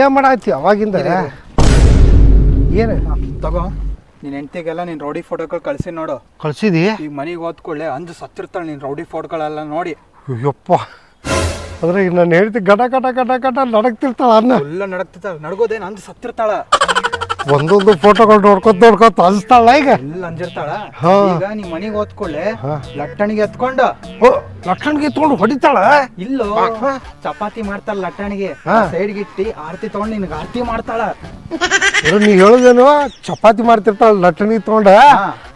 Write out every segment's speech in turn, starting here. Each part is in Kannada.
ಏನ್ ಮಾಡಾತಿ ಅವಾಗಿಂದ? ಏನು? ತಗೋ. ನಿನ್ನ ಹೆಂಡತಿಗೆಲ್ಲ ನೀನು ರೌಡಿ ಫೋಟೋಗಳು ಕಳ್ಸಿ ನೋಡು. ಕಳ್ಸಿದಿ? ಈಗ ಮನೆಗೆ ಓದ್ಕೊಳ್ಳೆ ಅಂಜು ಸತ್ತಿರ್ತಾಳೆ ನೀನು ರೌಡಿ ಫೋಟೋಗಳೆಲ್ಲ ನೋಡಿ. ಯಪ್ಪ ಅಂದ್ರೆ ಈಗ ನಾನು ಹೇಳ್ತಿ ಗಟ ಗಟ ಗಟ ಗಟ ನಡಕ್ತಿರ್ತಾಳ ಅನ್ನ. ಎಲ್ಲ ನಡಕ್ತಿರ್ತಾಳ ನಡ್ಗೋದೇನು ಅಂಜು ಸತ್ತಿರ್ತಾಳ. ಒಂದೊಂದು ಫೋಟೋಗಳು ನೋಡ್ಕೊತ ನೋಡ್ಕೊತ ಅನ್ಸ್ತಾಳ ಈಗ. ಎಲ್ಲ ಅಂಜಿರ್ತಾಳ. ಹಾ. ಈಗ ನೀ ಮನೆಗೆ ಓದ್ಕೊಳ್ಳೆ ಲಟ್ಟಣಿಗೆ ಎತ್ಕೊಂಡು. ಓ ಲಕ್ಷಣಿಗೆ ತೊಗೊಂಡು ಹೊಡಿತಾಳ? ಇಲ್ಲೋ ಚಪಾತಿ ಮಾಡ್ತಾಳ ಲಟ್ಟಣಿಗೆ. ಸೈಡ್ ಸೈಡ್ಗೆ ಇಟ್ಟಿ ಆರತಿ ತಗೊಂಡು ನಿನ್ಗೆ ಆರತಿ ಮಾಡ್ತಾಳ. ನೀ ಹೇಳುದೇನು? ಚಪಾತಿ ಮಾಡ್ತಿರ್ತಾಳ ಲಟ್ಟಣಿ ತೊಗೊಂಡ.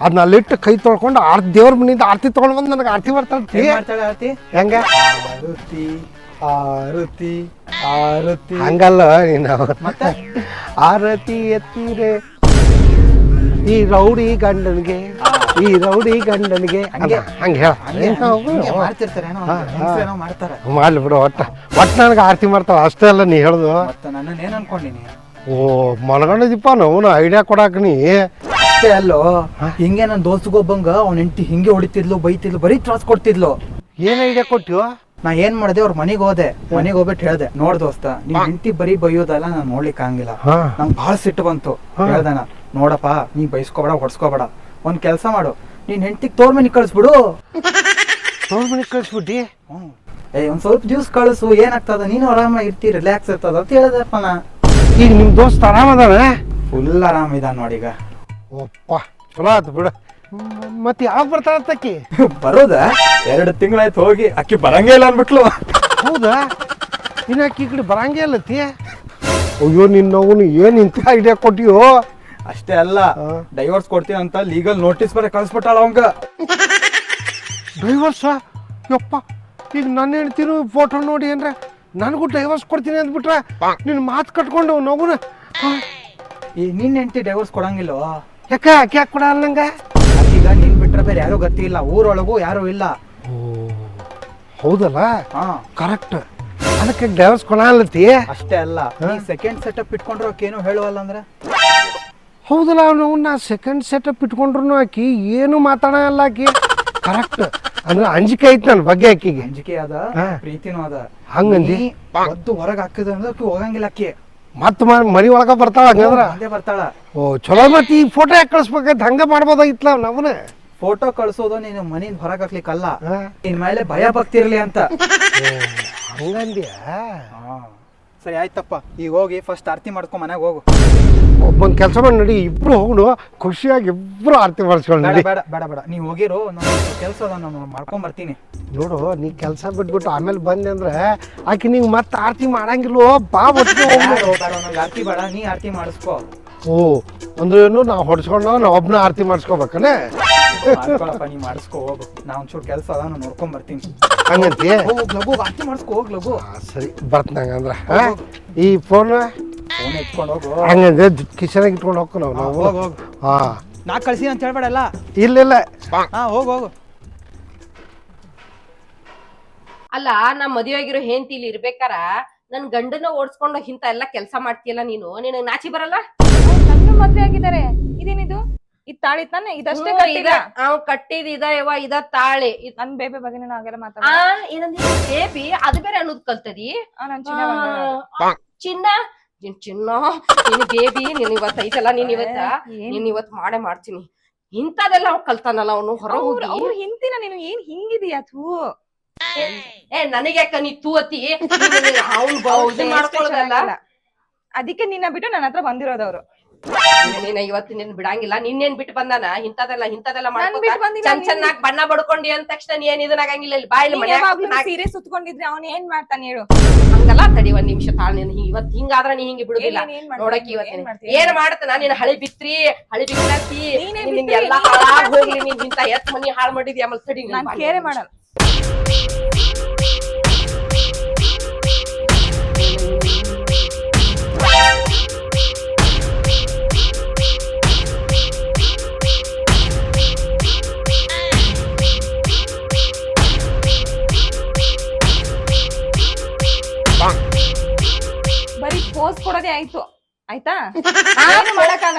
ಅದನ್ನ ಅಲ್ಲಿಟ್ಟು ಕೈ ತೊಳ್ಕೊಂಡು ಆರ್ ದೇವ್ರ ಮನಿಯಿಂದ ಆರತಿ ತೊಗೊಂಡ್ ಬಂದು ನನಗೆ ಆರ್ತಿ ಮಾಡ್ತಾಳ ಏನ್ ಮಾಡ್ತಾಳೆ ಆರತಿ? ಹೆಂಗ? ಆರತಿ. ಆರತಿ ಆರತಿ. ಹಂಗಲ್ಲ ನೀನು. ಮತ್ತೆ? ಆರತಿ ಎತ್ತಿರೆ. ಈ ರೌಡಿ ಗಂಡನಿಗೆ ಈ ರೌಡಿ ಗಂಡನಿಗೆ. ಹಂಗೆ. ಹಂಗೆ ಹೇಳ. ಹಂಗೆ ಹಂಗೆ ಮಾಡ್ತಿರ್ತಾರೆ ಏನೋ ಹೆಂಗ್ಸ್ರೇನೋ ಮಾಡ್ತಾರೆ. ಮಾಡ್ಲಿ ಬಿಡು ಒಟ್ಟ. ಒಟ್ಟು ನನಗೆ ಆರತಿ ಮಾಡ್ತಾವ ಅಷ್ಟೇ ಅಲ್ಲ ನೀ ಹೇಳುದು. ಮತ್ತೆ ನನ್ನ ಏನ್ ಅನ್ಕೊಂಡಿನಿ? ಓ ಮನಗಂಡಿದೀಪ ನಾವು ಐಡಿಯಾ ಕೊಡಾಕ ನೀ. ಅಷ್ಟೇ ಅಲ್ಲೋ ಹಿಂಗೆ ನನ್ನ ದೋಸ್ತಗೊಬ್ಬಂಗ ಅವ್ನ ಹೆಂಡತಿ ಹಿಂಗೆ ಹೊಡಿತಿದ್ಲು ಬೈತಿದ್ಲು ಬರೀ ತ್ರಾಸ್ ಕೊಡ್ತಿದ್ಲು. ಏನ್ ಐಡಿಯಾ ಕೊಟ್ಟಿವ ನಾ ಏನ್ ಮಾಡಿದೆ ಅವ್ರ ಮನೆಗೆ ಹೋದೆ. ಮನೆಗೆ ಹೋಗ್ಬಿಟ್ಟು ಹೇಳ್ದೆ ನೋಡ್ ದೋಸ್ತ ನೀನ್ ಹೆಂಡತಿ ಬರೀ ಬೈಯೋದಲ್ಲ ನಾನ್ ನೋಡ್ಲಿಕ್ ಆಗಂಗಿಲ್ಲ. ನಂಗ್ ಬಹಳ ಸಿಟ್ಟು ಬಂತು. ಹೇಳ್ದೆ ನಾ ನೋಡಪ್ಪ ನೀ ಬೈಸ್ಕೋಬೇಡ ಹೊಡ್ಸ್ಕೋಬೇಡ. ಒಂದ್ ಕೆಲ್ಸ ಮಾಡು. ನೀನ್ ಹೆಂಡತಿಗ್ ತೋರ್ ಮನೆ ಕಳ್ಸ್ಬಿಡು. ತೋರ್ ಮನೆ ಕಳ್ಸ್ಬಿಡಿ ಏ ಒಂದ್ ಸ್ವಲ್ಪ ದಿವ್ಸ ಕಳಿಸು ಏನಾಗ್ತದ? ನೀನು ಆರಾಮ ಇರ್ತಿ ರಿಲ್ಯಾಕ್ಸ್ ಇರ್ತದ ಅಂತ ಹೇಳ್ದಪ್ಪ ನಾ. ಈಗ ನಿಮ್ ದೋಸ್ತ ಅದಾವ ಫುಲ್ ಆರಾಮ ಇದಾನ ನೋಡೀಗ ಓಪ್ಪ ಚಲೋ ಆಯ್ತು ಬಿಡು. ಮತ್ತೆ ಯಾವಾಗ ಬರ್ತಾಳ ಅಕ್ಕಿ ಬರೋದ? ಎರಡು ತಿಂಗಳಾಯ್ತು ಹೋಗಿ ಅಕ್ಕಿ ಬರಂಗೇ ಇಲ್ಲ ಅನ್ಬಿಟ್ಲು ಹೌದಾ? ಇನ್ನ ಈ ಕಡೆ ಬರಂಗೇ ಅಲ್ಲತಿ ಅಯ್ಯೋ ನಿನ್ನವನು ಏನ್ ಇಂತ ಐಡಿಯಾ ಕೊಟ್ಟಿಯೋ? ಅಷ್ಟೇ ಅಲ್ಲ. ಡೈವರ್ಸ್ ಕೊಡ್ತೀನಿ ಅಂತ ಲೀಗಲ್ ನೋಟಿಸ್ ಬರ ಕಳ್ಸ್ಬಿಟ್ಟಾಳ ಅವಂಗ. ಡೈವರ್ಸ ಯಪ್ಪ ಈಗ ನನ್ನ ಹೆಣ್ತಿರು ಫೋಟೋ ನೋಡಿ ಏನ್ರ ನನಗೂ ಡೈವರ್ಸ್ ಕೊಡ್ತೀನಿ ಅಂದ್ಬಿಟ್ರೆ ನಿನ್ನ ಮಾತು ಕಟ್ಕೊಂಡು ನಗುನ ಈ ನಿನ್ನ ಹೆಂಡತಿ ಡೈವರ್ಸ್ ಕೊಡಂಗಿಲ್ಲ ಯಾಕ ಯಾಕೆ ಯಾಕೆ ಕೊಡ ನಂಗೆ? ಬಿಟ್ರೆ ಬೇರೆ ಯಾರು ಗತಿ ಇಲ್ಲ ಊರೊಳಗೂ ಯಾರು ಇಲ್ಲ. ಹೌದಲ್ಲ? ಹಾ. ಕರೆಕ್ಟ್ ಅದಕ್ಕೆ ಡ್ಯಾನ್ಸ್ ಕೊಡ ಅಲ್ಲತಿ ಅಷ್ಟೇ ಅಲ್ಲ ಈ ಸೆಕೆಂಡ್ ಸೆಟಪ್ ಇಟ್ಕೊಂಡ್ರೆ ಏನು ಹೇಳುವಲ್ಲ ಅಂದ್ರೆ? ಹೌದಲ್ಲ ಅವನು ನಾ ಸೆಕೆಂಡ್ ಸೆಟಪ್ ಇಟ್ಕೊಂಡ್ರು ಆಕಿ ಏನು ಮಾತಾಡಲ್ಲ ಆಕಿ. ಕರೆಕ್ಟ್ ಅಂದ್ರೆ ಅಂಜಿಕೆ ಐತಿ ನನ್ನ ಬಗ್ಗೆ ಆಕಿಗೆ. ಅಂಜಿಕೆ ಅದ ಹಾ. ಪ್ರೀತಿನೂ ಅದ. ಹಂಗಂದಿ? ನೀ ಒದ್ದು ಹೊರಗ್ ಹಾಕಿದ ಅಂದ್ರೆ ಆಕಿ ಹೋಗಂಗಿಲ್ಲ ಅಕ್ಕಿ ಮತ್ತೆ ಮರಿ ಒಳಗ ಬರ್ತಾಳ ಹಂಗಂದ್ರ? ಅದೇ ಬರ್ತಾಳ. ಓ ಚಲೋ ಮತ್ತೆ ಈ ಫೋಟೋ ಯಾಕೆ ಕಳಿಸ್ಬೇಕಂತ ಹಂಗ ಮಾಡ್ಬೋದಾಗಿತ್ತಲ್ಲ ನವನ ಫೋಟೋ ಕಳ್ಸೋದು ನೀನು ಮನೆಯಿಂದ ಹೊರಗ್ ಹಾಕ್ಲಿಕ್ಕಲ್ಲ. ನಿನ್ ಮೇಲೆ ಭಯ ಭಕ್ತಿ ಇರ್ಲಿ ಅಂತ ಹಂಗಂದ್ಯ? ಸರಿ ಆಯ್ತಪ್ಪ. ಈಗ ಹೋಗಿ ಫಸ್ಟ್ ಆರತಿ ಮಾಡ್ಕೊ ಮನೆಗೆ ಹೋಗು. ಒಬ್ಬನ್ ಕೆಲಸ ಮಾಡಿ ನಡಿ ಇಬ್ರು ಹೋಗುನು ಖುಷಿಯಾಗಿ ಇಬ್ರು ಆರತಿ ಮಾಡಿಸ್ಕೊಂಡು ಬೇಡ ನಡಿ. ಬೇಡ ಬೇಡ ಬೇಡ. ನೀ ಹೋಗಿರು ನಾನು ಕೆಲಸ ನಾನು ಮಾಡ್ಕೊಂಡ್ ಬರ್ತೀನಿ. ನೋಡು ನೀ ಕೆಲಸ ಬಿಟ್ಬಿಟ್ಟು ಆಮೇಲೆ ಬಂದೆ ಅಂದ್ರೆ ಆಕಿ ನೀನು ಮತ್ತೆ ಆರತಿ ಮಾಡಂಗಿಲ್ವೋ? ಬಾ ಒಟ್ಟಿಗೆ ಹೋಗ್ಬಿಡು. ಬೇಡ, ಬೇಡ, ನಂಗ್ ಆರತಿ ಬೇಡ ನೀ ಆರತಿ ಮಾಡಿಸ್ಕೋ. ಓ ಅಂದ್ರೆ ಏನು ನಾವು ಹೊಡ್ಸ್ಕೊಂಡು ನಾವು ಒಬ್ಬನ ಆರತಿ ಮಾಡಿಸ್ಕೋಬೇಕನೆ? ಮಾಡ್ಕೊಳಪ್ಪ ನೀ ಮಾಡಿಸ್ಕೋ ಹೋಗು. ನಾ ಒಂಚೂರು ಕೆಲಸ ಅದ ನಾನು ನೋಡ್ಕೊಂಡ್ ಬರ್ತೀನಿ. ಹಂಗಂತಿ ಹೋಗ್ ಲಘು ಆರತಿ ಮಾಡಿಸ್ಕೊ ಹೋಗ್ ಲಘು. ಸರಿ ಬರ್ತಂಗ ಅಂದ್ರೆ ಈ ಫೋನ್ ಫೋನ್ ಇಟ್ಕೊಂಡು ಹೋಗು. ಹಂಗಂದ್ರೆ ಕಿಶನಾಗ ಇಟ್ಕೊಂಡು ಹೋಗ್ಕೊ ನಾವು ನಾವು. ಹೋಗ್ ಹೋಗ್. ಹಾ ನಾ ಕಳ್ಸಿ ಅಂತ ಹೇಳ್ಬೇಡಲ್ಲ ಇಲ್ಲ ಇಲ್ಲ. ಹಾ. ಹೋಗ್ ಹೋಗು. ಅಲ್ಲ ನಾ ಮದುವೆ ಆಗಿರೋ ಹೆಂಡತಿ ಇಲ್ಲಿ ಇರ್ಬೇಕಾರ? ನನ್ ಗಂಡನ ಓಡಿಸ್ಕೊಂಡು ಇಂತ ಎಲ್ಲಾ ಕೆಲಸ ಮಾಡ್ತೀಯಲ್ಲ ನೀನು? ನಿನಗ್ ನಾಚಿ ಬರಲ್ಲ ನನ್ನ ಮದ್ವೆ ಆಗಿದ್ದಾರೆ. ಇದೇನಿದು? ಇದ್ ತಾಳಿ ತಾನೆ? ಇದಷ್ಟೇ ಕಟ್ಟಿದ ಅವ್ ಕಟ್ಟಿದ ಇದ ಯವ ಇದ ತಾಳೆ. ಇದ್- ನನ್ ಬೇಬಿ ಬಗ್ಗೆ ನಾನು ಹಾಗೆಲ್ಲ ಮಾತಾಡ ಬೇಬಿ ಅದು ಬೇರೆ ಅನ್ನೋದ್ ಕಲ್ತದಿ. ನನ್ ಚಿನ್ನ ಚಿನ್ನ? ನಿನ್ ಚಿನ್ನ ನಿನ್ ಬೇಬಿ ನಿನ್ ಇವತ್ತ ಐತಲ್ಲ ನೀನ್ ಇವತ್ತ ನೀನ್ ಇವತ್ ಮಾಡೇ ಮಾಡ್ತೀನಿ. ಇಂತದೆಲ್ಲ ಅವ್ ಕಲ್ತಾನಲ್ಲ ಅವನು ಹೊರ ಅವ್ರ್- ಹಿಂತಿನ ನೀನು ಏನ್ ಹಿಂಗಿದೀಯ ಥೂ? ಏ ನನಗೆ ನೀ ತೂ ಅತಿ ಅವ್ನು ಮಾಡ್ಕೊಳ್ಳೋದಲ್ಲ. ಅದಕ್ಕೆ ನಿನ್ನ ಬಿಟ್ಟು ನನ್ನ ಹತ್ರ ಬಂದಿರೋದವ್ರು ನೀನ ಇವತ್ತು ನಿನ್ ಬಿಡಂಗಿಲ್ಲ ನಿನ್ನೇನ್ ಬಿಟ್ಟು ಬಂದಾನ? ಇಂತದೆಲ್ಲ ಇಂತದೆಲ್ಲ ನಾನ್ ಚೆನ್ನಾಗಿ ಬಂದಿಲ್ಲ, ಚಂದ ನೀನ್- ಬಣ್ಣ ಬಡ್ಕೊಂಡಿ ಅಂದ ತಕ್ಷಣ ನೀ ಏನ್ ಇದನ್ನಾಗಂಗಿಲ್ಲ ಇಲ್ಲಿ ಬಾಯಿಲ್ ಮನೆ ಸೀರೆ ಸುತ್ಕೊಂಡಿದ್ರೆ ಅವ್ನ ಏನ್ ಮಾಡ್ತಾನೆ ಹೇಳು? ಹಂಗಲ್ಲ ತಡಿ ಒಂದ್ ನಿಮಿಷ ತಾಳ್ ನೀನ್ ಇವತ್ ಹಿಂಗಾದ್ರ ನೀ ಹಿಂಗ ಬಿಡುದಿಲ್ಲ? ನೋಡಕ್ ಇವತ್ತಿನ ಏನ್ ಮಾಡ್ತಾನ ನೀನ್ ಹಳಿ ಬಿತ್ರಿ ಹಳಿ ಬಿತ್ತಿ ನೀನೇ ನಿನ್ ಎಲ್ಲಾ ಹಾಳಾಗ್ ಹೋಗ್ಲಿ ನೀನ್ ಇಂತ ಎತ್ ಮನಿ ಹಾಳ್ ಮಾಡಿದ್ಯ? ಆಮೇಲೆ ತಡಿ ನೀನ್ ನಾನ್ ಕೇರೆ ಮಾಡಲ್ಲ.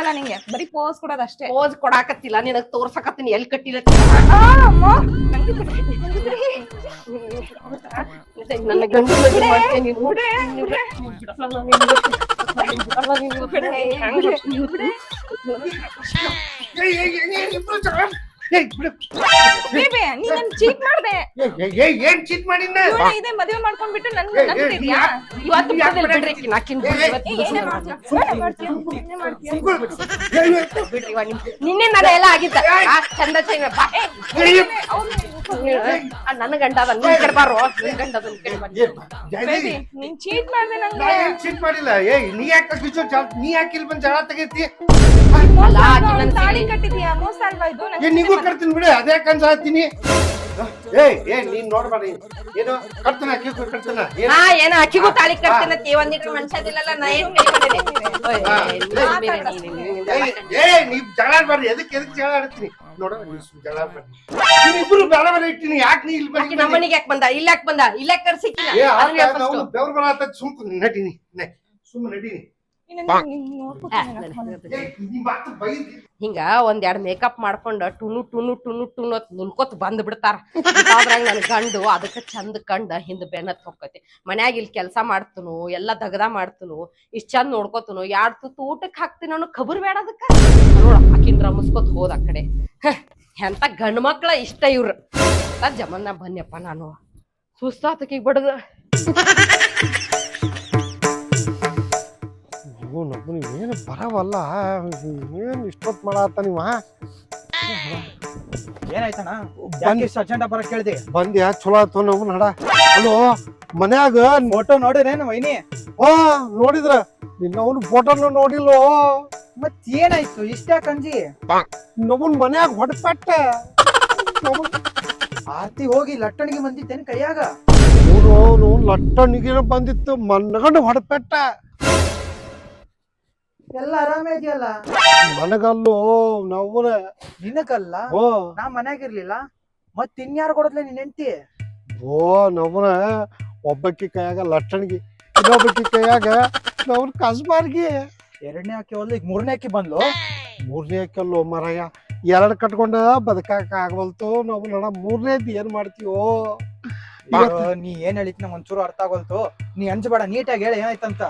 ಮಾಡಕ್ಕಾಗಲ್ಲ ನಿಂಗೆ ಬರೀ ಪೋಸ್ ಕೊಡೋದಷ್ಟೇ ಪೋಸ್ ಕೊಡಾಕತ್ತಿಲ್ಲ ನಿನಗ್ ತೋರ್ಸಕತ್ತೀನಿ ಎಲ್ಲಿ ಕಟ್ಟಿಲ್ಲ. ನನ್ನ ಗಂಡು ಮದುವೆ ಮಾಡ್ತೀನಿ ನೀನು. ಬಿಡೆ, ಬಿಡೆ. ಬಿಡಲ್ಲ ನೀನು. ಬಿಡಲ್ಲ ನೀನು. ಬಿಡೆ, ಬಿಡೆ. ಏಯ್, ಏಯ್, ಏಯ್, ಏಯ್, ಇಬ್ರು ಜಗಳ- ಏಯ್, ಬಿಡು. ಬೇಬೆ, ನೀನ್ ನನ್ ಚೀಟ್ ಮಾಡ್ದೆ ಏಯ್, ಏಯ್, ಏಯ್, ಏನ್ ಚೀಟ್ ಮಾಡಿನ ಇವ್ನ ಇದೇ ಮದುವೆ ಮಾಡ್ಕೊಂಡ್ಬಿಟ್ಟು ನನ್ ಏ, ಏ, ನಂಬ್ತಿದ್ಯಾ ಇವತ್ತು ಬಿಡೋದಿಲ್ಲ ಬಿಡ್ರಿ ಆಕಿನ. ಆಕಿನ ಬಿಡ್ರಿ ಇವತ್ತು ಏ, ಏನೇ ಮಾಡ್ತೀಯ? ಏನೇ ಮಾಡ್ತೀಯ? ಏನೇ ಮಾಡ್ತೀಯ? ಬಿಡ್ರಿ ಇವಾಗ ನಿಮ್- ನಿನ್ನೆ ನಾನು ಎಲ್ಲ ಆಗಿದ್ದ ಆ, ಚಂದ ಚಂದ ಬಾ. ಆ, ನನ್ನ ಗಂಡ ಅದ ನಿನ್ ಕಡೆ ಬಾರೋ ನಿನ್ ಗಂಡ ಅದ ನಿನ್ ಕಡೆ ಬಾ. ಬೇಬಿ, ನೀನ್ ಚೀಟ್ ಮಾಡ್ದೆ ನಾ ನಂಗೆ ಏನ್ ಚೀಟ್ ಮಾಡಿಲ್ಲ ಏಯ್ ನೀ ಯಾಕೆ ನೀ ಯಾಕೆ ಇಲ್ಲಿ ಬಂದ್ ಜಗಳ ತೆಗೈತಿ ನಂಗೆ ಏ ಕಟ್ತೀನಿ ಬಿಡಿ ಅದೇ ಕನ್ಸ ಏಯ್ ಏ ನೀನ್ ನೋಡ್ಬೇಡ ಏನು ಕಟ್ತಾನ ಅಕ್ಕಿ ಕಟ್ತಾನ ಹಾ ಏನ ಅಕ್ಕಿಗೂ ತಾಳಿ ನಾ ಏನ್ ನೀ ಜಗಳ ಬರ್ರಿ ಎದಕ್ ಜಗಳ ಆಡ್ತೀನಿ? ನೋಡ ಜಗಳ ಇಟ್ಟಿನಿ. ಯಾಕೆ ನೀ ಇಲ್ಲಿ ಆಕಿ ಬಂದಿ? ನಮ್ಮ ಮನೆಗೆ ಯಾಕೆ ಬಂದ? ಇಲ್ಲ ಯಾಕೆ ಬಂದ? ಇಲ್ಲ ಯಾಕೆ ಕರ್ಸಿಕ್ಕಿಲ್ಲ ಏ. ಬೆವ್ರ ಸುಮ್ ಕುಂದ್ ನಡೀನಿ. ನೆ ಸುಮ್ ನಡೀನಿ. ಹಿಂಗ ಒಂದ್ ಎರಡ್ ಮೇಕಪ್ ಮಾಡ್ಕೊಂಡ ಟುನು ಟುನು ಟುನು ಟುನು ಅಂತ ನುಲ್ಕೋತ್ ಬಂದ್ ಬಿಡ್ತಾರ. ನನ್ ಗಂಡು ಅದಕ್ಕ ಚಂದ ಕಂಡ ಹಿಂದ್ ಬೆನ್ನತ್ ಹೋಗ್ತೈತಿ ಮನ್ಯಾಗ ಇಲ್ಲಿ ಕೆಲ್ಸ ಮಾಡ್ತನು ಎಲ್ಲಾ ದಗದ ಮಾಡ್ತನು ಇಷ್ಟ್ ಚಂದ ನೋಡ್ಕೊತನು ಯಾರ್ ತುತ್ತು ಊಟಕ್ ಹಾಕ್ತೀನಿ ಅನ್ನೋ ಖಬರ್ ಬೇಡ ಅದಕ್ಕ. ನೋಡ ಹಾಕಿನ್ ರಮಸ್ಕೊತ್ ಹೋದ ಆ ಕಡೆ. ಹ, ಎಂತ ಗಂಡ್ ಮಕ್ಳ ಇಷ್ಟ ಇವ್ರ. ಅಂತ ಜಮನ್ನ ಬನ್ನಿಯಪ್ಪ ನಾನು. ಸುಸ್ತಾತಕಿಗ್ ಬಡದ. ಓ ನಮ್ಮನಿ ಏನು ಬರವಲ್ಲ? ಏನು ಇಷ್ಟೊತ್ತು ಮಾಡತ್ತ ನೀವ? ಏನಾಯ್ತಣ್ಣ? ಬಂದ್- ಯಾಕೆ ಬರ ಕೇಳಿದೆ? ಬಂದ್ಯಾ ಚಲೋ ಆತು ನಾವು ನಡ. ಅಲೋ ಮನ್ಯಾಗ ಫೋಟೋ ನೋಡಿರೇನು ವೈನಿ? ಓ ನೋಡಿದ್ರ. ನಿನ್ನ ಅವನು ಫೋಟೋನ ನೋಡಿಲ್ಲೋ. ಮತ್ ಏನಾಯ್ತು? ಇಷ್ಟ ಕಂಜಿ ನಮ್ಮನ್ ಮನ್ಯಾಗ ಹೊಡೆಪಟ್ಟ. ಆರ್ತಿ ಹೋಗಿ ಲಟ್ಟಣಿಗೆ ಬಂದಿದ್ದೇನೆ ಕೈಯಾಗ? ಅವನು ಲಟ್ಟಣಿಗೆ ಬಂದಿತ್ತು ಮನ್ಗಂಡು ಹೊಡೆಪೆಟ್ಟ. ಎಲ್ಲ ಆರಾಮೇ ಇದೆಯಲ್ಲ? ನನಗಲ್ಲೋ ನವನ ನಿನಗಲ್ಲ? ಓ. ನಾ ಮನ್ಯಾಗಿರ್ಲಿಲ್ಲ? ಮತ್ ಇನ್ಯಾರು ಕೊಡದ್ಲೆ ನಿನ್ ಹೆಂಡತಿ? ಓ ನವನ ಒಬ್ಬಕ್ಕಿ ಕೈಯಾಗ ಲಟ್ಟಣಿಗೆ ಇನ್ನೊಬ್ಬಕ್ಕಿ ಕೈಯಾಗ ನವ್ರ ಕಸ್ಬಾರ್ಗಿ. ಎರಡನೇ ಅಕ್ಕಿ ಹೋದ್ಲು ಈಗ ಮೂರನೇ ಅಕ್ಕಿ ಬಂದ್ಲು? ಮೂರನೇ ಕಲ್ಲು ಮರಯ್ಯ ಎರಡು ಕಟ್ಕೊಂಡ ಬದುಕಾಕ ಆಗವಲ್ತು. ನಾವು ನಡ ಮೂರನೇದ್ ಏನ್ ಮಾಡ್ತೀವೋ ಅಯ್ಯೋ, ನೀ ಏನ್ ಹೇಳಿತ್ ನಂಗೆ ಒಂಚೂರು ಅರ್ಥ ಆಗೋಲ್ತು ನೀ ಅಂಜಬೇಡ ನೀಟಾಗಿ ಹೇಳಿ ಏನಾಯ್ತಂತ?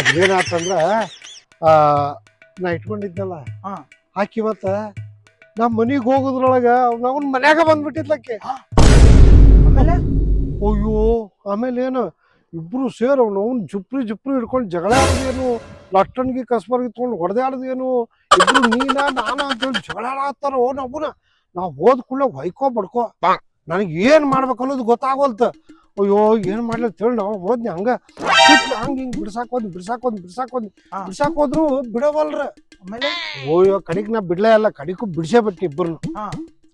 ಅದೇನಾತಂದ್ರ ಆ ನಾ ಇಟ್ಕೊಂಡಿದ್ನಲ್ಲ ಹಾ. ಆಕಿ ಇವತ್ತ ನಮ್ ಮನಿಗ್ ಹೋಗುದ್ರೊಳಗ ಅವನ್ ಮನ್ಯಾಗ ಬಂದ್ಬಿಟ್ಟಿದ್ಲಕ್ಕೆ. ಆಮೇಲೆ? ಅಯ್ಯೋ ಆಮೇಲೆ ಏನು ಇಬ್ರು ಸೇರ್ ಅವ್ನು ಅವ್ನು ಜುಪ್ರಿ ಜುಪ್ರಿ ಹಿಡ್ಕೊಂಡು ಜಗಳ ಆಡೋದೇನು ಲಟ್ಟಣ್ಗಿ ಕಸ್ಬರ್ಗಿ ತೊಗೊಂಡು ಹೊಡೆದಾಡ್ದೇನು ಇಬ್ರು ನೀನ ನಾನ ಅಂತೇಳಿ ಜಗಳ ಆಡತ್ತಾರ ನಮ್ಮನ ನಾ ಹೋದ್ ಕೂಡಲೇ ಹೊಯ್ಕೋ ಬಡ್ಕೋ. ನನಗೆ ಏನ್ ಮಾಡ್ಬೇಕು ಅನ್ನೋದು ಗೊತ್ತಾಗೋಲ್ತ. ಅಯ್ಯೋ ಏನು ಮಾಡ್ಲಿ ಅಂತ ಹೇಳಿ ನಾವು ಹೋದ್ನಿ ಹಂಗ. ಹಂಗೆ ಹಂಗ ಬಿಡ್ಸಾಕ್ ಹೋದ್ ಬಿಡ್ಸಾಕ್ ಹೋದ್ ಬಿಡ್ಸಾಕ್. ಬಿಡ್ಸಾಕ್ ಹೋದ್ರು ಬಿಡವಲ್ರ. ಆಮೇಲೆ? ಓಯ್ಯೋ ಕಡಿಗೆ ನಾ ಬಿಡ್ಲೇ ಇಲ್ಲ ಕಡಿಕು ಬಿಡ್ಸೇ ಬಿಟ್ಟಿ ಇಬ್ಬರು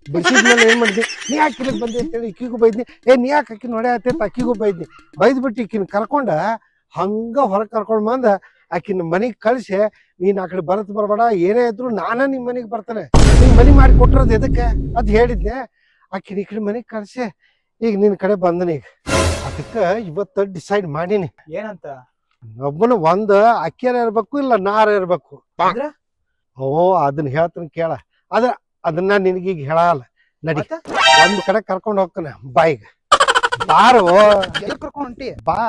ಬಿಡ್ಸಿದ್ಮೇಲೆ ಏನ್ ಮಾಡಿದ್ವಿ ನೀ ಯಾಕೆ ಇಲ್ಲಿಗೆ ಬಂದಿ ಅಂತೇಳಿ ಇಕ್ಕಿಗೂ ಬೈದ್ನಿ. ಏ ನೀ ಯಾಕೆ ಅಕ್ಕಿ ನೋಡಿ ಅಂತ ಅಕ್ಕಿಗೂ ಬೈದ್ನಿ. ಬೈದ್ ಬಿಟ್ಟು ಈಕಿನ ಕರ್ಕೊಂಡ ಹಂಗ ಹೊರಗೆ ಕರ್ಕೊಂಡ್ ಬಂದ ಆಕಿನ ಮನೆಗೆ ಕಳಿಸಿ ನೀನ್ ಆ ಕಡೆ ಬರತ್ ಬರಬೇಡ ಏನೇ ಇದ್ರು ನಾನ ನಿಮ್ ಮನೆಗೆ ಬರ್ತಾನೆ. ನಿಮ್ ಮನಿ ಮಾಡಿ ಕೊಟ್ಟಿರೋದು ಎದಕ್ಕೆ? ಅದ್ ಹೇಳಿದ್ನೆ. ಆಕಿನ ಈ ಕಡೆ ಮನೆಗೆ ಕಳ್ಸಿ ಈಗ ನಿನ್ ಕಡೆ ಬಂದನ ಈಗ. ಅದಕ್ಕೆ ಇವತ್ತ ಡಿಸೈಡ್ ಮಾಡೀನಿ. ಏನಂತ? ಒಬ್ಬನ ಒಂದ ಅಕ್ಕಿಯರ ಇರ್ಬೇಕು ಇಲ್ಲ ನಾರ ಇರ್ಬೇಕು. ಅಂದ್ರ? ಓ ಅದನ್ನ ಹೇಳ್ತೀನಿ ಕೇಳ. ಅದ್ರ ಅದನ್ನ ನಿನಗೀಗ ಹೇಳಲ್ಲ ನಡಿ. ಒಂದು ಒಂದ್ ಕಡೆ ಕರ್ಕೊಂಡು ಹೋಗ್ತಾನೆ ಬಾಯಿಗೆ ಬಾರೋ. ಎಲ್ಲಿ ಕರ್ಕೊಂಡ್ ಹೊಂಟಿ? ಬಾ.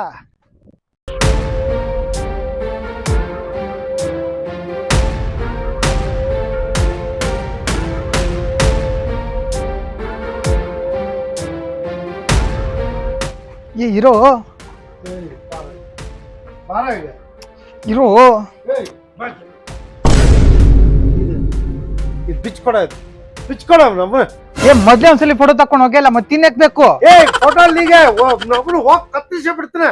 ಇರೋ. ಇರೋ. ಇದು ಬಿಚ್ಕೊಡ ಬಿಚ್ಕೊಡ ನಮ್ಮ ಏ ಮೊದ್ಲೇ ಒಂದ್ಸಲಿ ಫೋಟೋ ತಕೊಂಡ್ ಹೋಗಿಲ್ಲ ಮತ್ತೆ ತಿನ್ನಕ್ ಬೇಕು? ಏ ಫೋಟೋ ಅಲ್ಲಿಗೆ ಹೋಗಿ ಕತ್ತಿಸಿ ಬಿಡ್ತಾನೆ.